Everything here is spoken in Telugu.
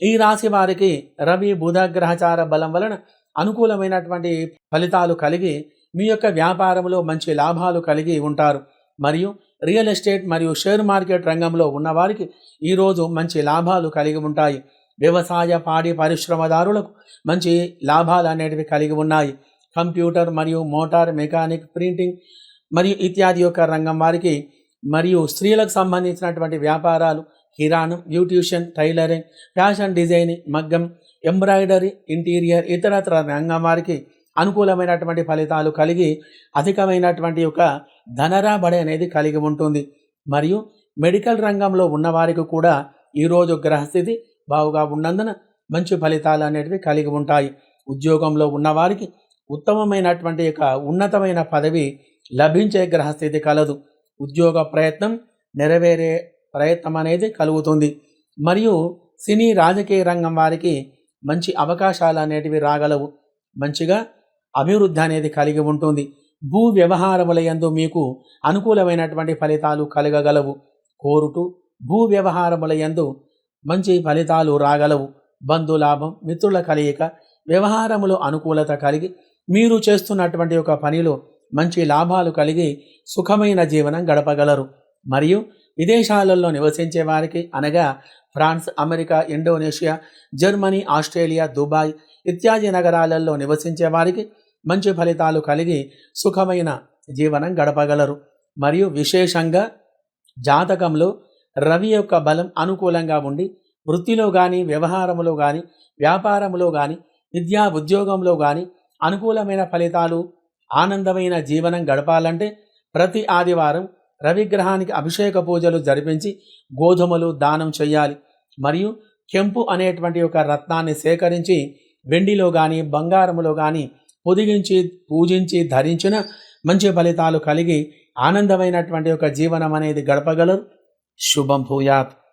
ఈ రాశి వారికి రవి బుధ గ్రహచార బలం వలన అనుకూలమైనటువంటి ఫలితాలు కలిగి మీ యొక్క వ్యాపారంలో మంచి లాభాలు కలిగి ఉంటారు. మరియు రియల్ ఎస్టేట్ మరియు షేర్ మార్కెట్ రంగంలో ఉన్నవారికి ఈరోజు మంచి లాభాలు కలిగి ఉంటాయి. వ్యవసాయ పాడి పరిశ్రమదారులకు మంచి లాభాలు అనేటివి కలిగి ఉన్నాయి. కంప్యూటర్ మరియు మోటార్ మెకానిక్ ప్రింటింగ్ మరియు ఇత్యాది యొక్క రంగం వారికి మరియు స్త్రీలకు సంబంధించినటువంటి వ్యాపారాలు కిరాణం బ్యూటిషియన్ టైలరింగ్ ఫ్యాషన్ డిజైనింగ్ మగ్గం ఎంబ్రాయిడరీ ఇంటీరియర్ ఇతరత్ర రంగం వారికి అనుకూలమైనటువంటి ఫలితాలు కలిగి అధికమైనటువంటి యొక్క ధనరాబడి అనేది కలిగి ఉంటుంది. మరియు మెడికల్ రంగంలో ఉన్నవారికి కూడా ఈరోజు గ్రహస్థితి బావుగా ఉన్నందున మంచి ఫలితాలు అనేటివి కలిగి ఉంటాయి. ఉద్యోగంలో ఉన్నవారికి ఉత్తమమైనటువంటి యొక్క ఉన్నతమైన పదవి లభించే గ్రహస్థితి కలదు. ఉద్యోగ ప్రయత్నం నెరవేరే ప్రయత్నం అనేది కలుగుతుంది. మరియు సినీ రాజకీయ రంగం వారికి మంచి అవకాశాలు అనేటివి రాగలవు. మంచిగా అభివృద్ధి అనేది కలిగి ఉంటుంది. భూ వ్యవహారముల యందు మీకు అనుకూలమైనటువంటి ఫలితాలు కలగగలవు. కోరుటు భూ వ్యవహారముల యందు మంచి ఫలితాలు రాగలవు. బంధులాభం మిత్రుల కలయిక వ్యవహారములో అనుకూలత కలిగి మీరు చేస్తున్నటువంటి ఒక పనిలో మంచి లాభాలు కలిగి సుఖమైన జీవనం గడపగలరు. మరియు విదేశాలలో నివసించే వారికి అనగా France America Indonesia Germany Australia Dubai ఇత్యాది నగరాలలో నివసించే వారికి మంచి ఫలితాలు కలిగి సుఖమైన జీవనం గడపగలరు. మరియు విశేషంగా జాతకంలో రవి యొక్క బలం అనుకూలంగా ఉండి వృత్తిలో కానీ వ్యవహారములో కానీ వ్యాపారములో కానీ విద్యా ఉద్యోగంలో కానీ అనుకూలమైన ఫలితాలు ఆనందమైన జీవనం గడపాలంటే ప్రతి ఆదివారం రవిగ్రహానికి అభిషేక పూజలు జరిపించి గోధుమలు దానం చేయాలి. మరియు కెంపు అనేటువంటి ఒక రత్నాన్ని సేకరించి వెండిలో కానీ బంగారములో కానీ పొదిగించి పూజించి ధరించిన మంచి ఫలితాలు కలిగి ఆనందమైనటువంటి ఒక జీవనం అనేది గడపగలరు. శుభం భూయాత్.